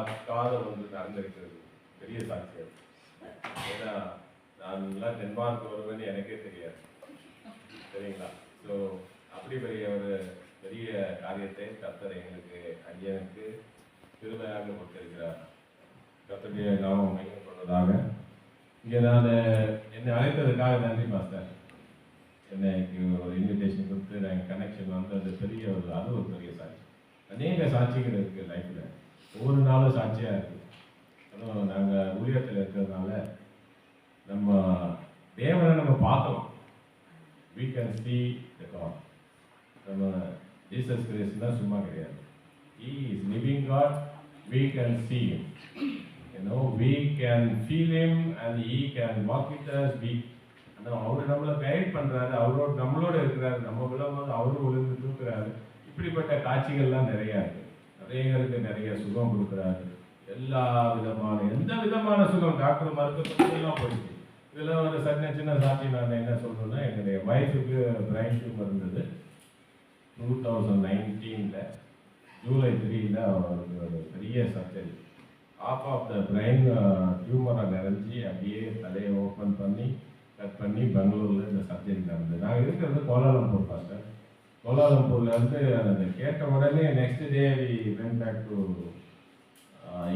எதிர்பார்க்காத ஒன்று நடந்திருக்கிறது. பெரிய சாட்சியம் ஏன்னா நான் எல்லாம் டென்மார்க் வருவேன்னு எனக்கே தெரியாது. சரிங்களா? ஸோ அப்படி பெரிய ஒரு பெரிய காரியத்தை கர்த்தர் எங்களுக்கு அடியனுக்கு திருமையாக கொடுத்திருக்கிறார். கர்த்தருடைய நாமம் மையம் கொண்டதாக இங்கே நான் என்னை அழைத்ததுக்காக நன்றி மாஸ்டர். எனக்கு ஒரு இன்விடேஷன் கொடுத்து நான் கனெக்ஷன் வந்து அது பெரிய ஒரு அது ஒரு பெரிய சாட்சி. அநேக சாட்சிகள் இருக்குது லைஃப்பில் ஒவ்வொரு நாளும் சாட்சியாக இருக்குது அதுவும் நாங்கள் ஊழியத்தில் இருக்கிறதுனால நம்ம தேவனை நம்ம பார்க்கலாம் we can see the God நம்ம ஜீசஸ் தான் சும்மா கிடையாது. He is living God we can see him. You know we can feel him and he can walk with us. We அவர் நம்மளை கைட் பண்றாரு. அவரோட நம்மளோட இருக்கிறாரு. நம்ம விழும்போது அவரும் விழுந்து தூக்குறாரு. இப்படிப்பட்ட காட்சிகள்லாம் நிறையா இருக்கு. நிறைய நிறைய சுகம் கொடுக்குறாரு எல்லா விதமான எந்த விதமான சுகம்? டாக்டர் மருத்துவம் போயிடுச்சு இதில் ஒரு சின்ன சின்ன சாட்சி நான் என்ன சொல்கிறேன்னா என்னுடைய ஒய்ஃபுக்கு பிரைன் டியூமர் இருந்தது. டூ தௌசண்ட் நைன்டீனில் ஜூலை த்ரீயில் அவருக்கு ஒரு பெரிய surgery of of the brain டியூமரை நிறைஞ்சி அப்படியே தலையை ஓப்பன் பண்ணி கட் பண்ணி பெங்களூரில் இந்த சர்ஜரி நடந்தது. நாங்கள் இருக்கிறது கோலாலம்பூர் பாஸ்டர் கோலாலம்பூரில் வந்து அது கேட்ட உடனே next day we went back to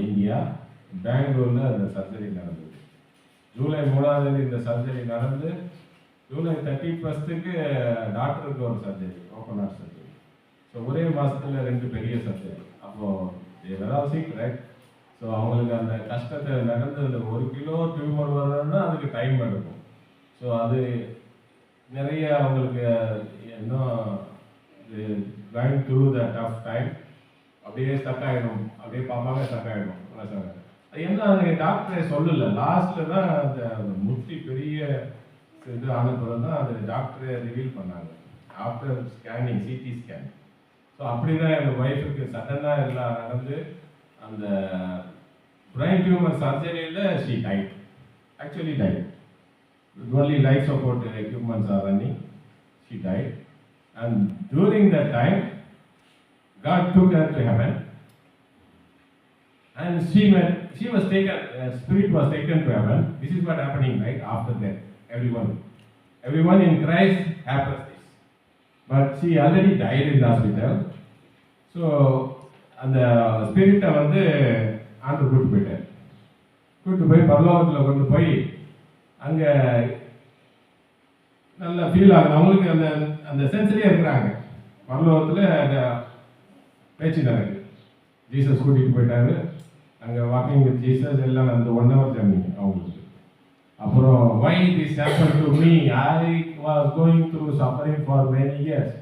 India பெங்களூரில் அந்த சர்ஜரி நடந்தது. ஜூலை மூணாம் தேதி இந்த சர்ஜரி நடந்து ஜூலை தேர்ட்டி ஃபஸ்ட்டுக்கு டாக்டருக்கு ஒரு surgery open heart surgery so ஒரே மாதத்தில் ரெண்டு பெரிய சர்ஜரி எதாவது சீக்ரெட் ஸோ அவங்களுக்கு அந்த கஷ்டத்தை நடந்தது ஒரு கிலோ டியூமர் வரணும்னா அதுக்கு டைம் எடுக்கும். ஸோ அது நிறைய அவங்களுக்கு இன்னும் going through the tough time அப்படியே ஸ்டக் ஆகிடும் அப்படியே பாம்பாக ஸ்டக் ஆகிடும் அது என்ன டாக்டரே சொல்லல. லாஸ்ட்ல தான் அந்த அந்த முட்டி பெரிய இது ஆன தான் அது டாக்டரே ரிவீல் பண்ணாங்க. After scanning CT scan so அப்படி தான் எங்கள் ஒய்ஃபுக்கு சடனாக எல்லாம் நடந்து அந்த brain tumour சர்ஜரியில் she died actually died only life support equipments are running she died And during that time, God took her to heaven. And she met, she was taken, uh, spirit was taken to heaven. This is what happening, right? After that, everyone. Everyone in Christ happens this. But she already died in the hospital. So, அந்த ஸ்பிரிட்டை வந்து ஆண்டு கூட்டு போயிட்டார் கூட்டு போய் பரலோகத்தில் கொண்டு போய் அங்கே நல்லா ஃபீல் ஆகுது. அவங்களுக்கு அந்த அந்த சென்ஸ்லேயே இருக்கிறாங்க. பரலோகத்தில் அந்த பேச்சு நடக்குது ஜீசஸ் கூட்டிகிட்டு போயிட்டாரு. அங்கே வாக்கிங் வித் ஜீசஸ் எல்லாம் அந்த ஒன் ஹவர் ஜர்னி அவங்களுக்கு. அப்புறம் why this happen to me I was going through suffering for many years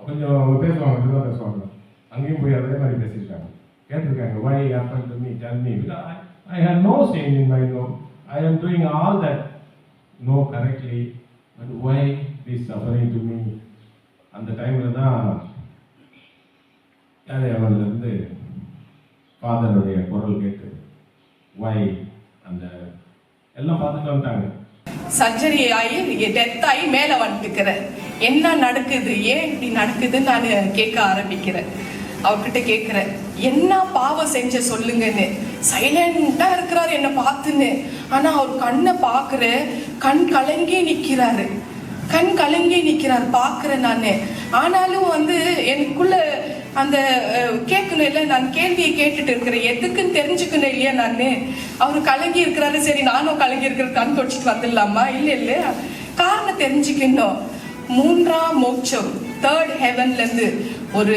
கொஞ்சம் அவங்க பேசுவாங்க இதுதான் பேசுவாங்க. அங்கேயும் போய் அதே மாதிரி பேசியிருக்காங்க. கேட்டிருக்காங்க why happen to me tell me I have no change in my no I am doing all that no correctly but why this suffering to me அந்த டைமில் தான் இருந்து ஃபாதருடைய குரல் கேட்டு வை அந்த எல்லாம் பார்த்துட்டு வந்துட்டாங்க. சர்ஜரி ஆகி டெத் ஆகி மேலே வந்துட்டுக்கிறேன் என்ன நடக்குது? ஏன் இப்படி நடக்குதுன்னு நான் கேட்க ஆரம்பிக்கிறேன். அவர்கிட்ட கேட்குறேன் என்ன பாவம் செஞ்ச சொல்லுங்கன்னு. சைலண்டா இருக்கிறாரு என்ன பார்த்துன்னு. ஆனா அவர் கண்ணை பார்க்குற கண் கலங்கி நிக்கிறாரு கண் கலங்கி நிக்கிறார் பார்க்குறேன் நான். ஆனாலும் வந்து எனக்குள்ள அந்த கேட்கணும் இல்லை நான் கேள்வியை கேட்டுட்டு இருக்கிறேன். எதுக்குன்னு தெரிஞ்சுக்கணும் இல்லையா நான்? அவர் கலங்கி இருக்கிறாரு. சரி நானும் கலங்கி இருக்கிற கண் தொடச்சிட்டு வந்துடலாமா? இல்லை இல்லை. காரணம் தெரிஞ்சுக்கணும். மூன்றாம் மோட்சம் தேர்ட் ஹெவன்ல இருந்து ஒரு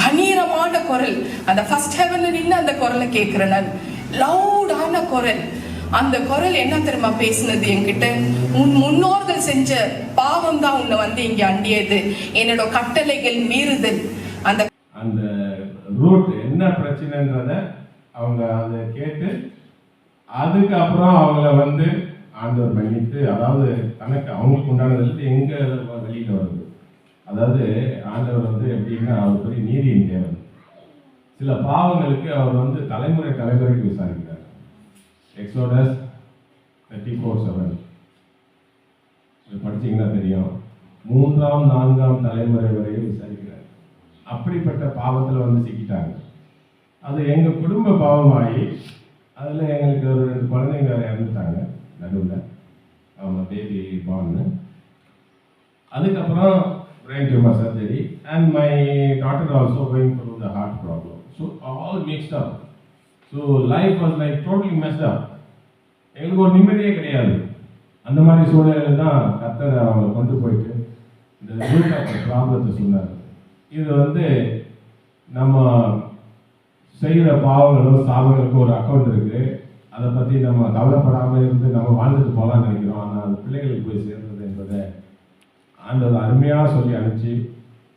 கணீரமான குரல். அந்த ஃபர்ஸ்ட் ஹெவன்ல நின்று அந்த குரலை கேட்கிறேன் நான். லவுடான குரல். அந்த குரல் என்ன தெரியுமா பேசுனது என்கிட்ட? உன் முன்னோர்கள் செஞ்ச பாவம் தான் உன்னை வந்து இங்க அண்டியது. என்னோட கட்டளைகள் மீறுதல். அந்த அந்த ரூட் என்ன பிரச்சனைன்றத அவங்க அதை கேட்டு அதுக்கப்புறம் அவங்கள வந்து ஆண்டவர் மன்னித்து அதாவது தனக்கு அவங்களுக்கு உண்டானது எங்க வெளியில வருது? அதாவது ஆண்டவர் வந்து எப்படின்னா அவர் பெரிய நீதியின் தேவன். சில பாவங்களுக்கு அவர் வந்து தலைமுறை தலைமுறைக்கு விசாரிக்கிறார். எக்ஸோடஸ் தேர்ட்டி ஃபோர் செவன் படிச்சீங்கன்னா தெரியும். மூன்றாம் நான்காம் தலைமுறை வரையும் விசாரிக்கிறார். அப்படிப்பட்ட பாவத்தில் வந்து சிக்கிட்டாங்க. அது எங்கள் குடும்ப பாவமாகி அதில் எங்களுக்கு ஒரு ரெண்டு குழந்தைங்க இறந்துட்டாங்க நடுவில். அவங்க பேபி பான்னு அதுக்கப்புறம் brain tumor surgery, and my daughter also going through the heart problem so all mixed up. So life was like totally messed up எங்களுக்கு ஒரு நிம்மதியே கிடையாது. அந்த மாதிரி சூழ்நிலையில தான் கத்தர் அவங்க கொண்டு போயிட்டு இந்த ரூட் ஆஃப் ப்ராப்ளத்தை சொன்னார். இது வந்து நம்ம செய்கிற பாவங்களும் சாபங்களுக்கும் ஒரு அக்கௌண்ட் இருக்குது அதை பற்றி நம்ம கவலைப்படாமல் இருந்து நம்ம வாழ்ந்துட்டு போகலான்னு நினைக்கிறோம். ஆனால் அது பிள்ளைகளுக்கு போய் சேர்ந்தது என்பதை அந்த அருமையாக சொல்லி அனுப்பிச்சு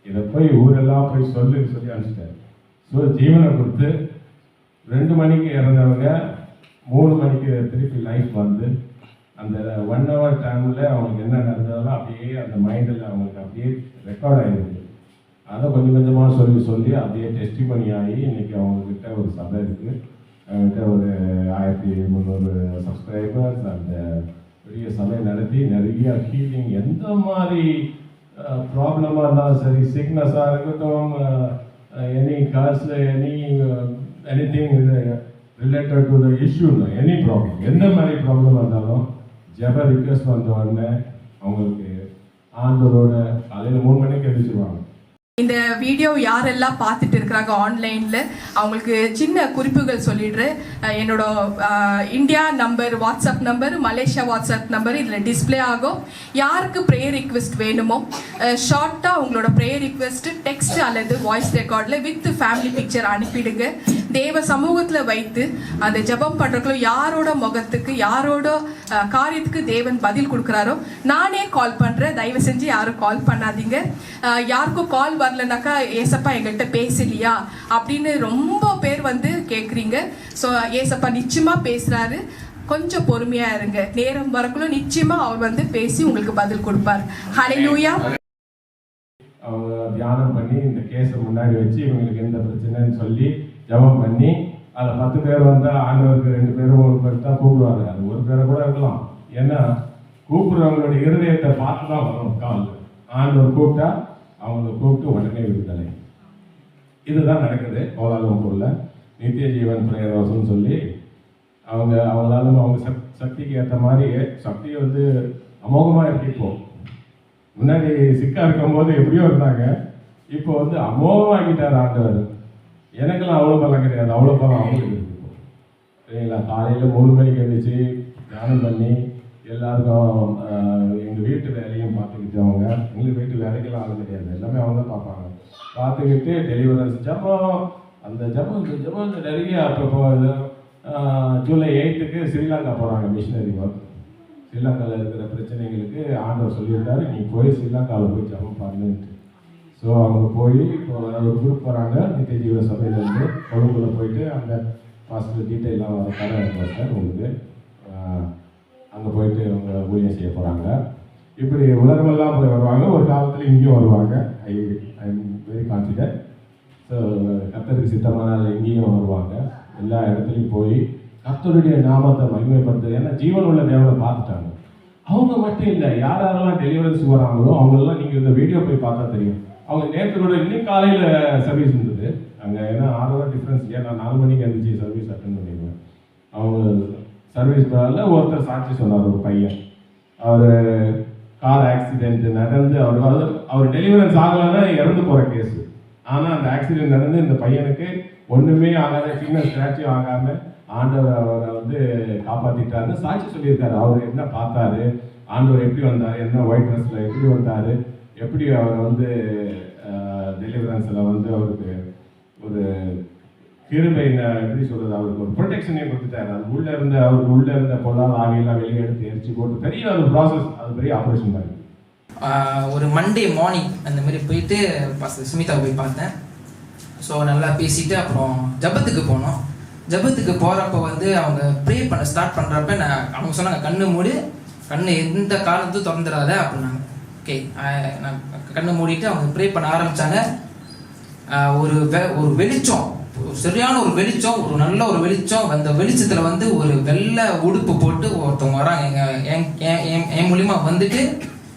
இதை போய் ஊரெல்லாம் போய் சொல்லுன்னு சொல்லி அனுப்பிச்சிட்டாரு. ஸோ ஜீவனை கொடுத்து ரெண்டு மணிக்கு இறந்தவங்க மூணு மணிக்கு திருப்பி லைஃப் வந்து அந்த ஒன் ஹவர் டைமில் அவங்களுக்கு என்ன நடந்ததோ அப்படியே அந்த மைண்டில் அவங்களுக்கு அப்படியே ரெக்கார்ட் ஆகிருக்கு அதை கொஞ்சம் கொஞ்சமாக சொல்லி சொல்லி அப்படியே டெஸ்டிமனி ஆகி இன்றைக்கி அவங்கக்கிட்ட ஒரு சபை இருக்குது அவங்ககிட்ட ஒரு ஆயிரத்தி முந்நூறு சப்ஸ்கிரைபர்ஸ் அந்த பெரிய சபை நடத்தி நிறைய ஹீலிங் எந்த மாதிரி ப்ராப்ளமாக இருந்தாலும் சரி சிக்னஸாக இருக்கட்டும் எனி காசு any any thing related to the issue any problem எந்த மாதிரி ப்ராப்ளம் இருந்தாலும் ஜப ரிக்வெஸ்ட் வந்த உடனே அவங்களுக்கு ஆண்டவரோட காலையில் மூணு மணிக்கு எழுதிச்சிருவாங்க இந்த வீடியோ யாரெல்லாம் பார்த்துட்டு இருக்கிறாங்க ஆன்லைனில் அவங்களுக்கு சின்ன குறிப்புகள் சொல்லிடுறேன். என்னோட India number WhatsApp number Malaysia WhatsApp number இதில் டிஸ்ப்ளே ஆகும். யாருக்கு ப்ரேயர் ரிக்வெஸ்ட் வேணுமோ ஷார்ட்டாக உங்களோட ப்ரேயர் ரிக்வெஸ்ட் டெக்ஸ்ட் அல்லது வாய்ஸ் ரெக்கார்டில் வித் ஃபேமிலி பிக்சர் அனுப்பிடுங்க. தேவ சமூகத்தில் வைத்து அந்த ஜெபம் பண்ணுறக்குள்ள யாரோட முகத்துக்கு யாரோட காரியத்துக்கு தேவன் பதில் கொடுக்குறாரோ நானே கால் பண்ணுறேன் தயவு செஞ்சு யாரும் கால் பண்ணாதீங்க. யாருக்கும் கால் வரலனாக்கா ஏசப்பா எங்கள்கிட்ட பேசலையா? அப்படின்னு ரொம்ப பேர் வந்து கேட்குறீங்க ஸோ ஏசப்பா நிச்சயமாக பேசுகிறாரு கொஞ்சம் பொறுமையா இருங்க. நேரம் வரக்குள்ள நிச்சயமா அவர் வந்து பேசி உங்களுக்கு பதில் கொடுப்பார். ஹலையூயா அவங்க தியானம் பண்ணி இந்த கேஸை முன்னாடி வச்சு இவங்களுக்கு எந்த பிரச்சனைன்னு சொல்லி ஜபம் பண்ணி அதில் பத்து பேர் வந்தால் ஆண்டவருக்கு ரெண்டு பேரும் ஒரு பேர் தான் கூப்பிடுவாங்க. அது ஒரு பேரை கூட இருக்கலாம். ஏன்னா கூப்பிடுறவங்களுடைய இருதயத்தை பார்த்து தான் வரும் கால் ஆண்டவர் கூப்பிட்டா அவங்கள கூப்பிட்டு உடனே விடுதலை. இதுதான் நடக்குது கோலாலம்பூரில். நித்திய ஜீவன் பிரேரவசம்னு சொல்லி அவங்க அவங்களால அவங்க சக் சக்திக்கு ஏற்ற மாதிரி சக்தி வந்து அமோகமாக இருக்கு இப்போ. முன்னாடி சிக்கா இருக்கும்போது எப்படியோ இருந்தாங்க. இப்போ வந்து அமோகமாகிட்டார் ஆண்டவர். எனக்கெல்லாம் அவ்வளோ பலம் கிடையாது. அவ்வளோ பலம் அவங்களுக்கு சரிங்களா? காலையில் மூணு மணிக்கு எழுந்திரிச்சு தியானம் பண்ணி எல்லாருக்கும் எங்கள் வீட்டு வேலையும் பார்த்துக்கிட்டு அவங்க எங்களுக்கு வீட்டு வேலைக்கெல்லாம் ஆள் கிடையாது. எல்லாமே அவங்க தான் பார்ப்பாங்க. பார்த்துக்கிட்டு டெலிவரன்ஸ் ஜபம். அந்த ஜபம் இந்த ஜபம் நிறைய அப்பப்போ இது ஜூலை எயித்துக்கு ஸ்ரீலங்கா போகிறாங்க மிஷினரி ஒர்க் ஸ்ரீலங்காவில் இருக்கிற பிரச்சனைகளுக்கு ஆண்டவர் சொல்லியிருந்தாரு. நீ போய் ஸ்ரீலங்காவில் போய் ஜபம் பண்ணுன்ட்டு ஸோ அவங்க போய் ஒரு குரூப் போகிறாங்க நித்திய ஜீவ சபையிலேருந்து கொழும்புல போயிட்டு அங்கே பாஸ்டர் டீட்டெயிலாம் வர தர சார் உங்களுக்கு. அங்கே போயிட்டு அவங்க ஊழியம் செய்ய போகிறாங்க இப்படி உலகமெல்லாம் போய் வருவாங்க. ஒரு காலத்தில் இங்கேயும் வருவாங்க. I I am very confident so கத்தருக்கு சித்தமானால் எங்கேயும் வருவாங்க. எல்லா இடத்துலையும் போய் கத்தருடைய நாமத்தை மகிமைப்படுத்து ஏன்னா ஜீவன் உள்ள தேவனை பார்த்துட்டாங்க. அவங்க மட்டும் இல்லை யார் யாரெல்லாம் டெலிவரன்ஸ் வராங்களோ அவங்களெல்லாம் நீங்கள் இந்த வீடியோ போய் பார்த்தா தெரியும். அவங்க நேற்று இன்னும் காலையில் சர்வீஸ் இருந்தது. அங்கே ஏன்னா ஆறு ஹவர் டிஃப்ரென்ஸ் ஏன்னா நாலு மணிக்கு எழுந்துச்சு சர்வீஸ் அட்டன் பண்ணிடுவேன் அவங்க சர்வீஸ் பண்ணல ஒருத்தர் சாட்சி சொன்னார் ஒரு பையன். அவர் கார் ஆக்சிடென்ட் நடந்து அவர் அவர் டெலிவரன்ஸ் ஆகலைன்னா இறந்து போகிற கேஸ் ஆனால் அந்த ஆக்சிடென்ட் நடந்து இந்த பையனுக்கு ஒன்றுமே ஆகாத சின்ன ஸ்க்ராட்சும் ஆகாமல் ஆண்டவர் அவரை வந்து காப்பாற்றிட்டாருன்னு சாட்சி சொல்லியிருக்காரு. அவர் என்ன பார்த்தாரு? ஆண்டவர் எப்படி வந்தார்? என்ன ஒயிட் ட்ரெஸ்ஸில் எப்படி வந்தார்? எப்படி அவர் வந்து டெலிவரன்ஸில் வந்து அவருக்கு ஒரு கிருபை எப்படி சொல்கிறது அவருக்கு ஒரு ப்ரொடெக்ஷனே கொடுத்துட்டார். அது உள்ளே இருந்த அவருக்கு உள்ளே இருந்த பொருளால் ஆவியெல்லாம் வெளியே எடுத்து எரிச்சு போட்டு பெரிய ஒரு ப்ராசஸ் அது பெரிய ஆப்ரேஷன் தான் ஒரு மண்டே மார்னிங் அந்த மாதிரி போயிட்டு பாஸ்டர் சுமிதா போய் பார்த்தேன். ஸோ நல்லா பேசிட்டு அப்புறம் ஜபத்துக்கு போனோம். ஜபத்துக்கு போகிறப்ப வந்து அவங்க ப்ரே பண்ண ஸ்டார்ட் பண்ணுறப்ப நான் அவங்க சொன்னாங்க கண்ணு மூடி கண்ணு எந்த காரணத்தும் திறந்துடாத அப்படின்னாங்க ஓகே நான் கண்ணை மூடிட்டு அவங்க ப்ரே பண்ண ஆரம்பித்தாங்க ஒரு வெ- ஒரு வெளிச்சம் ஒரு சரியான ஒரு வெளிச்சம் ஒரு நல்ல ஒரு வெளிச்சம் அந்த வெளிச்சத்தில் வந்து ஒரு வெள்ளை உடுப்பு போட்டு ஒருத்தவங்க வராங்க. எங்கள் என் மூலிமா என் என் வந்துட்டு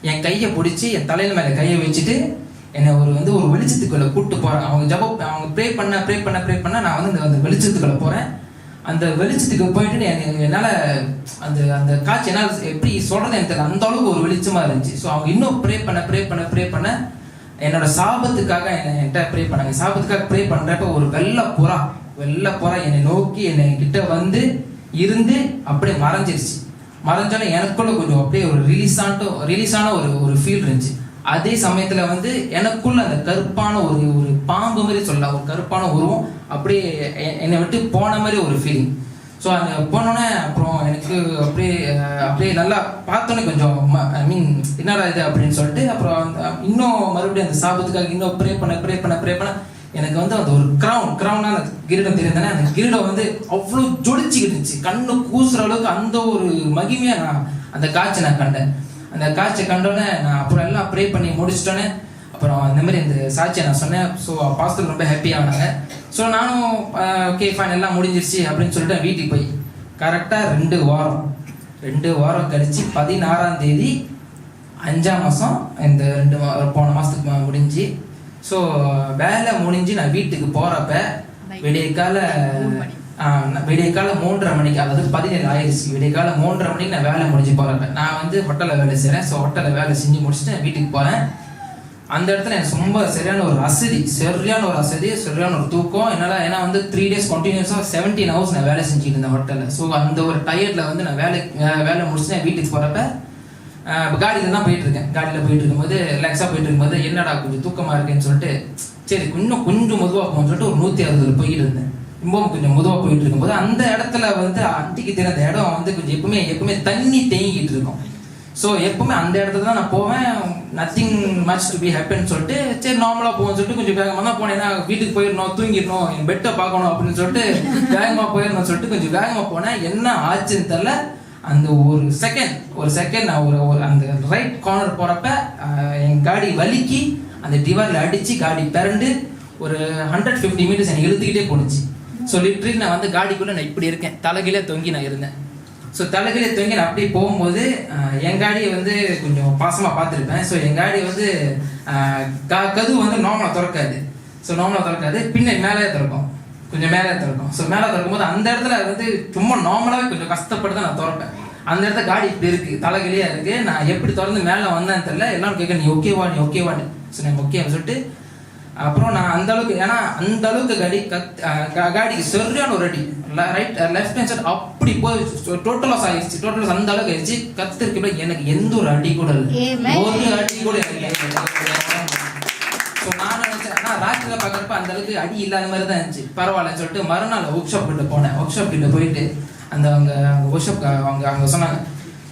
என் கையை பிடிச்சி என் தலையில் மேலே கையை வச்சுட்டு என்னை ஒரு வந்து ஒரு வெளிச்சத்துக்குள்ளே கூப்பிட்டு போறாங்க. அவங்க ஜப அவங்க ப்ரே பண்ண ப்ரே பண்ண ப்ரே பண்ண நான் வந்து அந்த- வெளிச்சத்துக்குள்ளே போகிறேன் அந்த வெளிச்சத்துக்கு போயிட்டு எனக்கு என்னால் அந்த அந்த காட்சி என்னால் எப்படி சொல்றது எனக்கு தெரியல. அந்த அளவுக்கு ஒரு வெளிச்சமா இருந்துச்சு. ஸோ அவங்க இன்னும் ப்ரே பண்ண ப்ரே பண்ண ப்ரே பண்ண என்னோட சாபத்துக்காக என்னை என்கிட்ட ப்ரே பண்ணாங்க. சாபத்துக்காக ப்ரே பண்றப்ப ஒரு வெள்ளை புறா வெள்ளை புறா என்னை நோக்கி என்னை கிட்ட வந்து இருந்து அப்படியே மறைஞ்சிருச்சு. மறைஞ்சாலும் எனக்குள்ள கொஞ்சம் அப்படியே ஒரு ரிலீஸ் ஆனட்டு ரிலீஸ் ஆன ஒரு ஒரு ஃபீல் இருந்துச்சு. அதே சமயத்துல வந்து எனக்குள்ள அந்த கருப்பான ஒரு ஒரு பாம்பு மாதிரி சொல்லலாம். ஒரு கருப்பான உருவம். அப்படியே என்னை விட்டு போன மாதிரி ஒரு ஃபீலிங் ஸோ அங்கே போனோன்னே அப்புறம் எனக்கு அப்படியே அப்படியே நல்லா பார்த்தோன்னே கொஞ்சம் ஐ மீன் என்னடா இது அப்படின்னு சொல்லிட்டு அப்புறம் அந்த- இன்னும் மறுபடியும் அந்த சாபத்துக்காக இன்னும் ப்ரே பண்ண ப்ரே பண்ண ப்ரே பண்ண எனக்கு வந்து அந்த ஒரு கிரவுன் கிரவுனா அந்த கிரீடம் தெரியுதானே அந்த கிரீடம் வந்து அவ்வளோ ஜொலிச்சுக்கிட்டு இருந்துச்சு. கண்ணு கூசுற அளவுக்கு அந்த ஒரு மகிமையா நான் அந்த காட்சி நான் கண்டேன். அந்த காட்சியை கண்டோன்னே நான் அப்புறம் எல்லாம் ப்ரே பண்ணி முடிச்சிட்டோன்னே அப்புறம் இந்த மாதிரி இந்த சாட்சியை நான் சொன்னேன். ஸோ பாஸ்டர் ரொம்ப ஹாப்பியானாங்க ஸோ நானும் ஓகே ஃபைன் எல்லாம் முடிஞ்சிருச்சு அப்படின்னு சொல்லிட்டு வீட்டுக்கு போய் கரெக்டாக ரெண்டு வாரம் ரெண்டு வாரம் கழிச்சு பதினாறாம் தேதி அஞ்சாம் மாதம் இந்த ரெண்டு மா- போன மாதத்துக்கு முடிஞ்சு. ஸோ வேலை முடிஞ்சு நான் வீட்டுக்கு போகிறப்ப விடிய கால விடிய கால மூன்றரை மணிக்கு அதாவது பதினேழு ஆயிடுச்சு. விடிய மூன்றரை மணிக்கு நான் வேலை முடிஞ்சு போகிறப்ப நான் வந்து ஹோட்டலில் வேலை செய்கிறேன் ஸோ ஹோட்டலில் வேலை செஞ்சு முடிச்சுட்டு நான் வீட்டுக்கு போகிறேன் அந்த இடத்துல எனக்கு ரொம்ப சரியான ஒரு அசதி சரியான ஒரு அசதி சரியான ஒரு தூக்கம். என்னால் ஏன்னா வந்து த்ரீ டேஸ் கண்டினியூஸாக செவன்டீன் ஹவர்ஸ் நான் வேலை செஞ்சுட்டு இருந்தேன் ஹோட்டலில். ஸோ அந்த ஒரு டயர்டில் வந்து நான் வேலை வேலை முடிச்சுட்டு நான் வீட்டுக்கு போகிறப்ப காடியில் தான் போயிட்டு இருக்கேன். காடியில் போயிட்டு இருக்கும்போது ரிலாக்ஸாக போயிட்டு இருக்கும்போது என்னடா கொஞ்சம் தூக்கமாக இருக்குன்னு சொல்லிட்டு சரி இன்னும் கொஞ்சம் மெதுவாக போகணும்னு சொல்லிட்டு ஒரு நூற்றி அறுபதுல போயிட்டு இருந்தேன். ரொம்பவும் கொஞ்சம் முதுவாக போயிட்டு இருக்கும்போது அந்த இடத்துல வந்து அட்டிக்கு தெரியாத அந்த இடம் வந்து கொஞ்சம் எப்பவுமே எப்பவுமே தண்ணி தேங்கிட்டு இருக்கும். ஸோ எப்பவுமே அந்த இடத்துல தான் நான் போவேன். Nothing much to be happen சொல்லிட்டு சரி நார்மலாக போகணும்னு சொல்லிட்டு கொஞ்சம் வேகமாக தான் போனேன். ஏன்னா வீட்டுக்கு போயிடணும் தூங்கிடணும் என் பெட்டை பார்க்கணும் அப்படின்னு சொல்லிட்டு வேகமாக போயிடணும்னு சொல்லிட்டு கொஞ்சம் வேகமாக போனேன். என்ன ஆச்சுன்னு தெரில அந்த ஒரு செகண்ட் ஒரு செகண்ட் நான் ஒரு ஒரு அந்த ரைட் கார்னர் போகிறப்ப என் காடி வலிக்கி. அந்த டிவாரில் அடித்து காடி பிறண்டு ஒரு ஹண்ட்ரட் ஃபிஃப்டி மீட்டர்ஸ் என்னை இழுத்துக்கிட்டே போணுச்சு. ஸோ லிட்ரலி நான் வந்து காடிக்குள்ளே நான் இப்படி இருக்கேன். தலைகீழே தொங்கி நான் இருந்தேன். ஸோ தலைகீழே தொங்கி நான் அப்படியே போகும்போது என் காடியை வந்து கொஞ்சம் பாசமாக பார்த்துருப்பேன். ஸோ என் காடி வந்து ஆஹ், க- வந்து நார்மலாக திறக்காது. ஸோ நார்மலாக திறக்காது. பின்ன மேலே திறக்கும். கொஞ்சம் மேலே திறக்கும். ஸோ மேலே திறக்கும் போது அந்த இடத்துல வந்து ரொம்ப நார்மலாகவே கொஞ்சம் கஷ்டப்பட்டு தான் நான் திறப்பேன். அந்த இடத்துல காடி இப்படி இருக்கு தலைகிலேயே இருக்கு. நான் எப்படி திறந்து மேலே வந்தேன்னு தெரியல. எல்லாரும் கேட்க நீ ஓகேவா நீ ஓகேவான்னு ஸோ நான் ஓகே சொல்லிட்டு அப்புறம் நான் அந்த அளவுக்கு ஏன்னா அந்த அளவுக்கு காடி கத் காடிக்கு சரியான ஒரு அடி. ரைட் லெஃப்ட் ஹேண்ட் சைடு அப்படி போய் டோட்டல் லாஸ் ஆயிடுச்சு. டோட்டல் லாஸ் அந்த அளவுக்கு ஆயிடுச்சு. கத்திருக்கு எனக்கு எந்த ஒரு அடி கூட இல்லை. ஒரு அடி கூட இல்லை. ஸோ நான் நினைச்சேன் ஆனால் ராத்திரில பார்க்குறப்ப அந்த அளவுக்கு அடி இல்லாத மாதிரி தான் இருந்துச்சு. பரவாயில்லன்னு சொல்லிட்டு மறுநாள் ஒர்க் ஷாப் கிட்ட போனேன். ஒர்க் ஷாப் கிட்ட போயிட்டு அந்த அவங்க அவங்க ஒர்க் ஷாப் அவங்க அவங்க சொன்னாங்க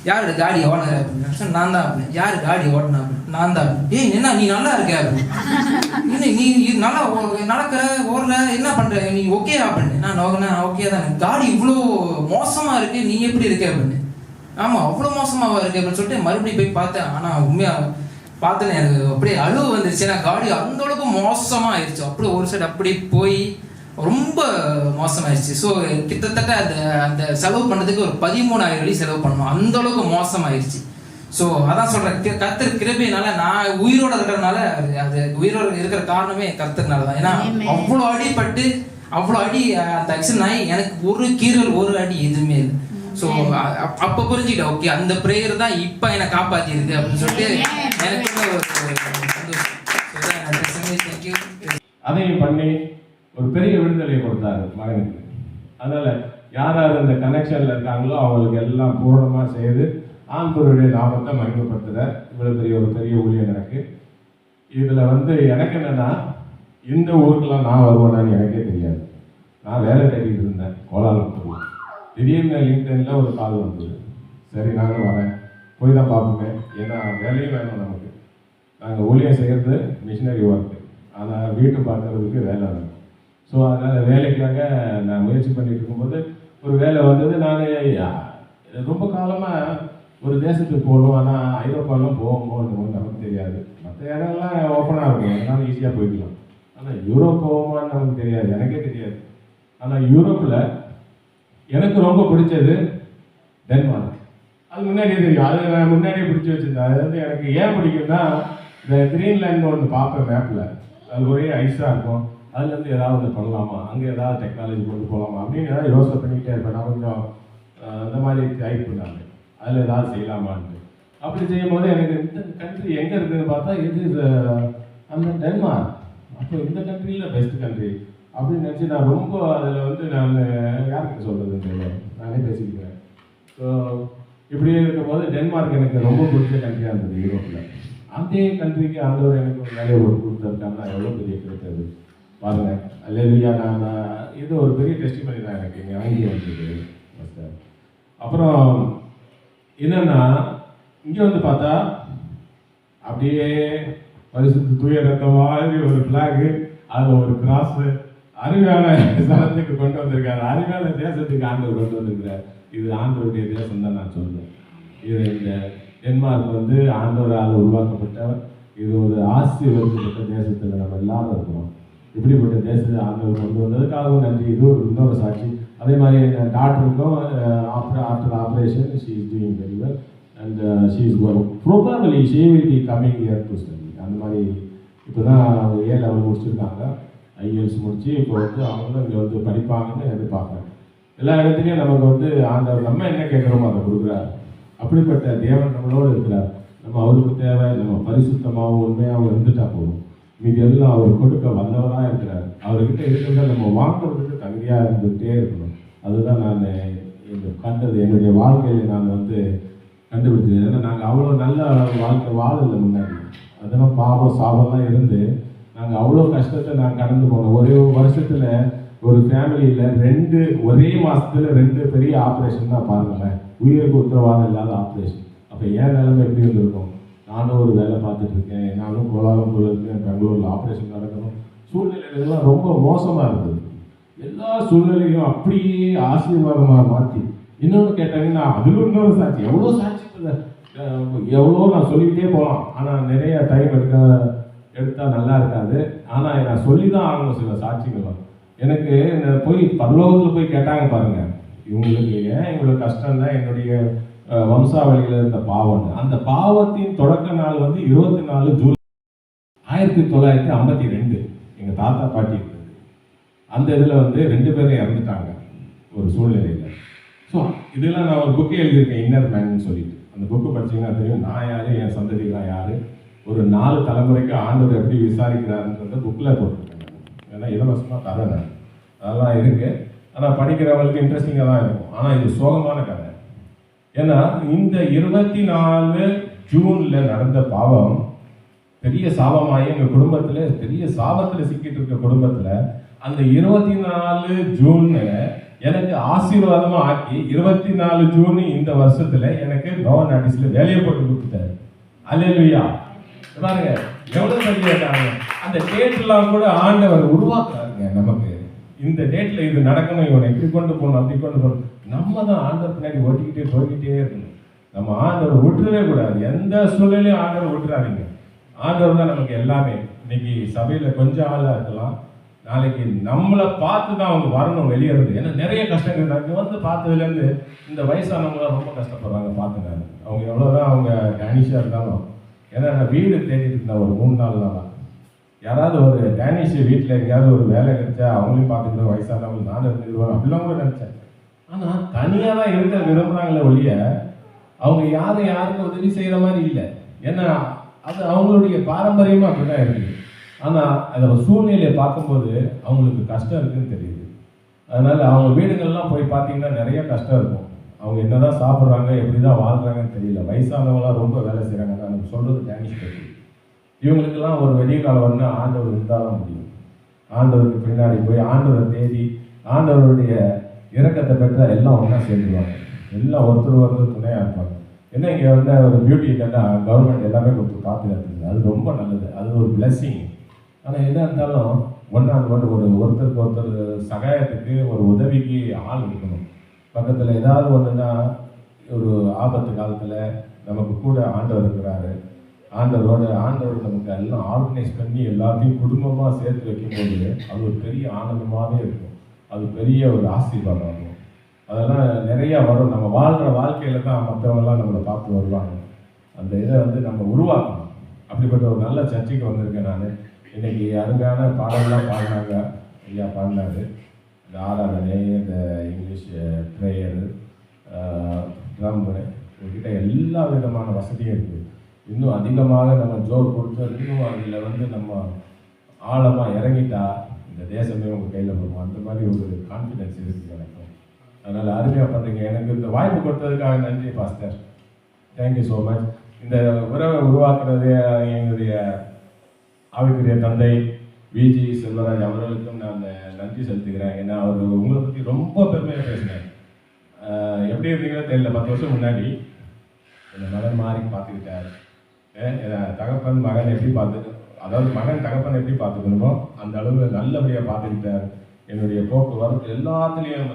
யாரோட காடி ஓனர் அப்படின்னு நான் தான் அப்படின்னு யார் காடி ஓட்டினா அப்படின்னு. நான் தான் ஏய் என்ன நீ நல்லா இருக்க அப்படின்னு. என்ன நீ நல்லா ஓ- நடக்கிற ஓடுற என்ன பண்ற? நீ ஓகே அப்படின்னு நான் நோக்கினேன் ஓகே தான். காடி இவ்வளோ மோசமா இருக்கு நீ எப்படி இருக்க அப்படின்னு ஆமா அவ்வளோ மோசமாக இருக்கு அப்படின்னு சொல்லிட்டு மறுபடியும் போய் பார்த்தேன். ஆனா உண்மையா பார்த்தேன் எனக்கு அப்படியே அழுவு வந்துருச்சு. ஏன்னா காடி அந்த அளவுக்கு மோசமா ஆயிடுச்சு. அப்படியே ஒரு சைடு அப்படி போய் ரொம்ப மோசமாயிருச்சு. ஸோ கிட்டத்தட்ட அந்த அந்த செலவு பண்ணதுக்கு ஒரு பதிமூணாயிரம் வழி செலவு பண்ணணும் அந்த அளவுக்கு மோசமாயிருச்சு. ஸோ அதான் சொல்றேன். கர்த்தர் கிருபையினால நான் உயிரோட இருக்கிறதுனால அது- அது உயிரோட இருக்கிற காரணமே கர்த்தர்னால தான் ஏன்னா. அவ்வளோ அடிபட்டு அவ்வளோ அடி அந்த ஆக்சிடென்ட் ஆகி எனக்கு ஒரு கீறல் ஒரு அடி எதுவுமே இல்லை. ஸோ அப்போ புரிஞ்சுக்கிட்டேன். ஓகே அந்த ப்ரேயர் தான் இப்போ என்னை காப்பாத்தி இருக்கு அப்படின்னு சொல்லிட்டு எனக்கு ஒரு சந்தோஷம். அதையும் பண்ணி. ஒரு பெரிய விடுதலையை கொடுத்தாரு மகனுக்கு. அதனால யார் யார் இந்த கனெக்ஷன்ல இருக்காங்களோ அவங்களுக்கு எல்லாம் பூரணமாக செய்து ஆண்பருடைய லாபத்தை மகிமைப்படுத்துகிறார் இவ்வளோ பெரிய ஒரு பெரிய ஊழியம் எனக்கு. இதில் வந்து எனக்கு என்னென்னா இந்த ஊருக்குலாம் நான் வருவேனான்னு எனக்கே தெரியாது. நான் வேலை தேடிட்டு இருந்தேன் கோலாலம்பூர் திடீர்னு லிங்க்டனில் ஒரு கால் வந்தது. சரி நானும் வரேன். போய் தான் பார்ப்போமே. ஏன்னா வேலையும் வேணும் நமக்கு. நாங்கள் ஊழியம் செய்கிறது மிஷினரி ஒர்க்கு ஆனால் வீட்டு பார்க்கறதுக்கு வேலை வேணும். ஸோ அதனால் வேலைக்காக நான் முயற்சி பண்ணிட்டு இருக்கும்போது ஒரு வேலை வந்தது நான் ரொம்ப காலமாக ஒரு தேசத்துக்கு போகணும் ஆனால் ஐரோப்பாலாம் போகும்போது நமக்கு தெரியாது. மற்ற இடங்கள்லாம் ஓப்பனாக இருக்கும் அதனால ஈஸியாக போய்க்கலாம். ஆனால் யூரோப் போகுமான்னு நமக்கு தெரியாது எனக்கே தெரியாது. ஆனால் யூரோப்பில் எனக்கு ரொம்ப பிடிச்சது டென்மார்க். அது முன்னாடியே தெரியும். அது நான் முன்னாடியே பிடிச்சி வச்சுருந்தேன். அது வந்து எனக்கு ஏன் பிடிக்கும்னா இந்த கிரீன்லேண்ட் ஒன்று பார்ப்பேன் மேப்பில் அது ஒரே ஐஸாக இருக்கும். அதுலேருந்து ஏதாவது ஒன்று பண்ணலாமா? அங்கே ஏதாவது டெக்னாலஜி கொண்டு போகலாமா? அப்படின்னு ஏதாவது யோசனை பண்ணிக்கிட்டே இருப்பேன். நான் கொஞ்சம் அந்த மாதிரி டைப் பண்ணாங்க. அதில் ஏதாவது செய்யலாமான்ட்டு. அப்படி செய்யும் போது எனக்கு இந்த கண்ட்ரி எங்கே இருக்குதுன்னு பார்த்தா இது அந்த டென்மார்க் அப்போ இந்த கண்ட்ரியில் பெஸ்ட் கண்ட்ரி அப்படின்னு நினச்சி நான் ரொம்ப அதில் வந்து நான் யாருக்கு சொல்கிறது நானே பேசிக்கிறேன். ஸோ இப்படி இருக்கும்போது டென்மார்க் எனக்கு ரொம்ப பிடிச்ச கண்ட்ரியாக இருந்தது யூரோப்பில் அதே கண்ட்ரிக்கு ஆண்டவர் எனக்கு ஒரு வேலையை ஒரு கொடுத்துருக்காங்கன்னா எவ்வளோ பெரிய கிடைத்தது பாருங்க. அல்லேலியா நான் நான் இது ஒரு பெரிய டெஸ்ட் பண்ணி தான் எனக்கு. இங்கே வாங்கி வந்தது அப்புறம் என்னன்னா இங்கே வந்து பார்த்தா அப்படியே பரிசுத்த தூய ரத்தம் மாதிரி ஒரு ஃப்ளாகு அதில் ஒரு கிராஸு அருமையான ஸ்தலத்துக்கு கொண்டு வந்திருக்காரு. அருமையான தேசத்துக்கு ஆண்டவர் கொண்டு வந்திருக்கிறார். இது ஆண்டவருடைய தேசம் தான் நான் சொல்கிறேன் இது இந்த டென்மார்க் வந்து ஆண்டவரால் உருவாக்கப்பட்ட இது ஒரு ஆசீர்வதிக்கப்பட்ட தேசத்தில் நம்ம எல்லாரும் இருக்கிறோம் இப்படிப்பட்ட தேசத்தை ஆண்டவர் கொண்டு வந்ததுக்காகவும் நன்றி. இது ஒரு இன்னொரு சாட்சி. அதே மாதிரி என் டாக்டருக்கும் after after operation she is doing very well and she is probably she will be coming year to study அந்த மாதிரி இப்போ தான் ஏ லெவல் முடிச்சிருக்காங்க. ஐஎல்ஸ் முடித்து இப்போ வந்து அவங்களும் இங்கே வந்து படிப்பாங்கன்னு எதிர்பார்க்குறேன். எல்லா இடத்துலையும் நமக்கு வந்து ஆண்டவர் நம்ம என்ன கேட்குறோமோ அதை கொடுக்குறாரு. அப்படிப்பட்ட தேவன் நம்மளோடு இருக்கிறார். நம்ம அவருக்கு தேவை நம்ம பரிசுத்தமாகவும் உண்மையாகவும் இருந்துட்டா போதும். மீதி எல்லாம் அவர் கொடுக்க வல்லவராக இருக்கிறார். அவர்கிட்ட இருக்கிறத நம்ம வாங்குறதுக்கு தகுதியாக இருந்துகிட்டே இருக்கணும். அதுதான் நான் இந்த கண்டது. என்னுடைய வாழ்க்கையில் நான் வந்து கண்டுபிடிச்சது. ஏன்னா நாங்கள் அவ்வளோ நல்ல வாழ்க்கை வாழலை முன்னாடி. அதெல்லாம் பாவம் சாபம்லாம் இருந்து நாங்கள் அவ்வளோ கஷ்டத்தை நான் கடந்து போனோம் ஒரே ஒரு வருஷத்தில் ஒரு ஃபேமிலியில் ரெண்டு ஒரே மாதத்தில் ரெண்டு பெரிய ஆப்ரேஷன் தான் பாருங்களேன். உயிருக்கு உத்தரவாதம் இல்லாத ஆப்ரேஷன் அப்போ ஏன் நிலைமை எப்படி இருந்திருக்கும்? நானும் ஒரு வேலை பார்த்துட்டு இருக்கேன் நானும் போல இருக்கேன். பெங்களூரில் ஆப்ரேஷன் நடக்கணும். சூழ்நிலைகள்லாம் ரொம்ப மோசமாக இருந்தது. எல்லா சூழ்நிலையும் அப்படியே ஆசீர்வாதமாக மாற்றி இன்னொன்று கேட்டாங்கன்னா அதில் இன்னொரு சாட்சி. எவ்வளோ சாட்சி எவ்வளோ நான் சொல்லிக்கிட்டே போகலாம். ஆனால் நிறைய டைம் எடுக்க எடுத்தால் நல்லா இருக்காது. ஆனால் நான் சொல்லி தான் ஆகணும் சில சாட்சிகள் எனக்கு போய் பரலோகத்தில் போய் கேட்டாங்க பாருங்கள் இவங்களுக்கு ஏன் இவ்வளோ கஷ்டம் தான் என்னுடைய வம்சாவளியில் இருந்த பாவம்னு அந்த பாவத்தின் தொடக்க நாள் வந்து இருபத்தி நாலு ஜூலை ஆயிரத்தி தொள்ளாயிரத்தி ஐம்பத்தி ரெண்டு. எங்கள் தாத்தா பாட்டி இருந்தது. அந்த இதில் வந்து ரெண்டு பேரும் இறந்துட்டாங்க ஒரு சூழ்நிலையில். ஸோ இதெல்லாம் நான் ஒரு புக்கு எழுதியிருக்கேன் இன்னர் மேன்னு சொல்லிட்டு. அந்த புக்கு படிச்சீங்கன்னா தெரியும் நான் யார் என் சந்ததிகளாக யார் ஒரு நாலு தலைமுறைக்கு ஆண்டவர் எப்படி விசாரிக்கிறாருன்றத புக்கில் போட்டிருக்கேன் ஏன்னா இலவசமாக தரேன் நான். அதெல்லாம் இருக்குது ஆனால் படிக்கிறவங்களுக்கு இன்ட்ரெஸ்டிங்காக தான் இருக்கும். ஆனால் இது சோகமான கதை. ஏன்னா இந்த இருபத்தி நாலு ஜூன்ல நடந்த பாவம் பெரிய சாபமாகி எங்கள் குடும்பத்தில் பெரிய சாபத்தில் சிக்கிட்டு இருக்க குடும்பத்தில் அந்த இருபத்தி நாலு ஜூன் எனக்கு ஆசீர்வாதமாக ஆக்கி இருபத்தி நாலு ஜூன் இந்த வருஷத்தில் எனக்கு கவர்ன் ஆஃபீஸில் வேலையை போட்டு கொடுத்துட்டாரு. அல்லேலுயா. பாருங்க எவ்வளோ பெரிய அந்த டேட்லாம் கூட ஆண்டவர் உருவாக்குறாருங்க நமக்கு. இந்த டேட்ல இது நடக்கணும் இவனை இப்படி கொண்டு போகணும் அப்படி கொண்டு போகணும். நம்ம தான் ஆண்டவர் பின்னாடி ஓட்டிக்கிட்டே போய்கிட்டே இருக்கணும். நம்ம ஆண்டவர் விட்டுறவே கூடாது. எந்த சூழ்நிலையும் ஆண்டவர் விட்டுறாதீங்க ஆண்டவர் தான் நமக்கு எல்லாமே. இன்னைக்கு சபையில கொஞ்சம் ஆளா இருக்கலாம். நாளைக்கு நம்மளை பார்த்து தான் அவங்க வரணும் வெளியே இருந்து. ஏன்னா நிறைய கஷ்டங்கள் நான் வந்து பார்த்ததுலேருந்து இந்த வயசானவங்களாம் ரொம்ப கஷ்டப்படுறாங்க பார்த்து அவங்க அவங்க எவ்வளோதான் அவங்க டேனிஷாக இருந்தாலும். ஏன்னா நான் வீடு தேடிட்டு இருந்தேன் ஒரு மூணு நாள் நாளா யாராவது ஒரு டேனிஷ் வீட்டில் எங்கேயாவது ஒரு வேலை கிடைச்சா அவங்களையும் பார்த்துக்கிற வயசானவங்க நானும் இருந்துருவாங்க அப்படிலாம் கூட நினச்சேன். ஆனால் தனியாக தான் இருக்க விரும்புகிறாங்களே ஒழிய அவங்க யாரும் யாருக்கும் உதவி செய்கிற மாதிரி இல்லை. ஏன்னா அது அவங்களுடைய பாரம்பரியமாக அப்படி தான் இருக்குது. ஆனால் அதை சூழ்நிலையை பார்க்கும்போது அவங்களுக்கு கஷ்டம் இருக்குன்னு தெரியுது. அதனால் அவங்க வீடுகள்லாம் போய் பார்த்தீங்கன்னா நிறைய கஷ்டம் இருக்கும். அவங்க என்ன தான் சாப்பிட்றாங்க எப்படி தான் வாழ்கிறாங்கன்னு தெரியல. வயசானவங்களாம் ரொம்ப வேலை செய்கிறாங்க நான் சொல்கிறது டேனிஷ் பற்றி. இவங்களுக்கெல்லாம் ஒரு வெடிய காலம் வந்து ஆண்டவர் இருந்தால் முடியும். ஆண்டவருக்கு பின்னாடி போய் ஆண்டவரை தேடி ஆண்டவருடைய இறக்கத்தை பெற்ற எல்லாம் ஒன்றா சேர்ந்துருவாங்க. எல்லாம் ஒருத்தர் ஒருத்தர் துணையாக இருப்பாங்க. என்ன இங்கே வந்து ஒரு பியூட்டி இல்லைன்னா கவர்மெண்ட் எல்லாமே கொடுத்து பார்த்துக்கிறது அது ரொம்ப நல்லது. அது ஒரு பிளெஸ்ஸிங் ஆனால் என்ன இருந்தாலும் ஒன்றாவது ஒன்று ஒரு ஒருத்தருக்கு ஒருத்தர் சகாயத்துக்கு ஒரு உதவிக்கு ஆள் இருக்கணும். பக்கத்தில் ஏதாவது ஒன்றுன்னா ஒரு ஆபத்து காலத்தில் நமக்கு கூட ஆண்டவர் இருக்கிறாரு. ஆண்டவரோட ஆண்டவர் நமக்கு எல்லாம் ஆர்கனைஸ் பண்ணி எல்லாத்தையும் குடும்பமாக சேர்த்து வைக்கும்போது அது ஒரு பெரிய ஆனந்தமாகவே இருக்கும். அது பெரிய ஒரு ஆசீர்வாதம் ஆகும். அதெல்லாம் நிறையா வரும். நம்ம வாழ்கிற வாழ்க்கையில் தான் மற்றவங்கெல்லாம் நம்மளை பார்த்து வருவாங்க. அந்த இதை வந்து நம்ம உருவாக்கணும். அப்படிப்பட்ட ஒரு நல்ல சர்ச்சைக்கு வந்திருக்கேன் நான். இன்னைக்கு அருமையான பாடல்லாம் பாடினாங்க. ஐயா பாடினாரு. இந்த ஆராதனை இந்த இங்கிலீஷ் ப்ரேயரு ட்ரம்மு உங்ககிட்ட எல்லா விதமான வசதியும் இருக்குது இன்னும் அதிகமாக நம்ம ஜோர் கொடுத்து இன்னும் அதில் வந்து நம்ம ஆழமாக இறங்கிட்டா இந்த தேசமே உங்கள் கையில் வரும். அந்த மாதிரி ஒரு கான்ஃபிடென்ஸ் இருக்குது எனக்கு. அதனால் அருமையாக பண்ணுறீங்க எனக்கு இந்த வாய்ப்பு கொடுத்ததுக்காக நன்றி பாஸ்டர். தேங்க்யூ ஸோ மச் இந்த உறவை உருவாக்குறது எங்களுடைய ஆவிக்குரிய தந்தை விஜி செல்வராஜ் அவர்களுக்கும் நான் நன்றி செலுத்துகிறேன். ஏன்னா அவர் உங்களை பற்றி ரொம்ப பெருமையாக பேசினார். எப்படி இருந்தீங்களோ தெரியல. பத்து வருஷம் முன்னாடி. என்னை மகன் மாறி பார்த்துக்கிட்டார். தகப்பன் மகன் எப்படி பார்த்து அதாவது மகன் தகப்பன் எப்படி பார்த்துக்கணுமோ அந்த அளவு நல்லபடியாக பார்த்துக்கிட்டார். என்னுடைய போக்குவரத்து எல்லாத்துலேயும்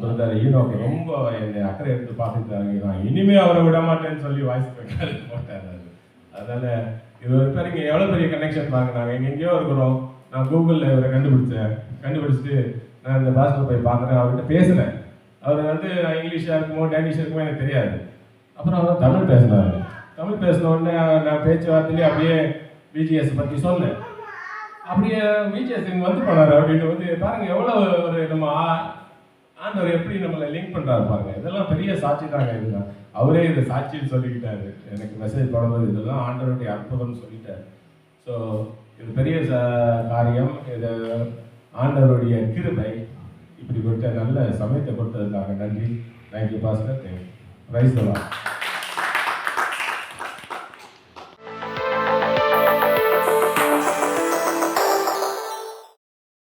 பிரதர் ஈனோக்கு ரொம்ப என்னை அக்கறை எடுத்து பார்த்துக்கிட்டாங்க நான் இனிமே அவரை விட மாட்டேன்னு சொல்லி வாய்ஸ் போட்டார் போட்டார் அதனால் அதனால இது ஒரு பேர் இங்கே எவ்வளோ பெரிய கனெக்ஷன் பார்க்குறாங்க நாங்கள் எங்கே எங்கேயோ இருக்கிறோம். நான் கூகுளில் இவரை கண்டுபிடிச்சேன். கண்டுபிடிச்சிட்டு நான் இந்த பாஸ்டர் போய் பார்க்குறேன். அவர்கிட்ட பேசினேன். அவர் வந்து நான் இங்கிலீஷாக இருக்குமோ டேனிஷாக இருக்குமோ எனக்கு தெரியாது. அப்புறம் அவர் தமிழ் பேசினார். தமிழ் பேசின உடனே நான் பேச்சுவார்த்தையிலே அப்படியே பிஜிஎஸ் பற்றி சொன்னேன். அப்படியே பிஜிஎஸ் இங்கே வந்து போனார் அப்படின்னு வந்து பாருங்க எவ்வளோ ஒரு நம்ம ஆண்டவர் எப்படி நம்மளை லிங்க் பண்ணுறாரு பாருங்க. இதெல்லாம் பெரிய சாட்சி தாங்க இதுதான் அவரே இதை சாட்சின்னு சொல்லிக்கிட்டாரு. எனக்கு மெசேஜ் பண்ணும்போது இதெல்லாம் ஆண்டவருடைய அற்புதம்னு சொல்லிட்டாரு. ஸோ இது பெரிய ச- காரியம். இது ஆண்டவருடைய கிருபை. இப்படிப்பட்ட நல்ல சமயத்தை கொடுத்ததுக்காக நன்றி. தேங்க்யூ பாஸ்டர் தேங்க்யூ ரைஸ் சொல்லலாம்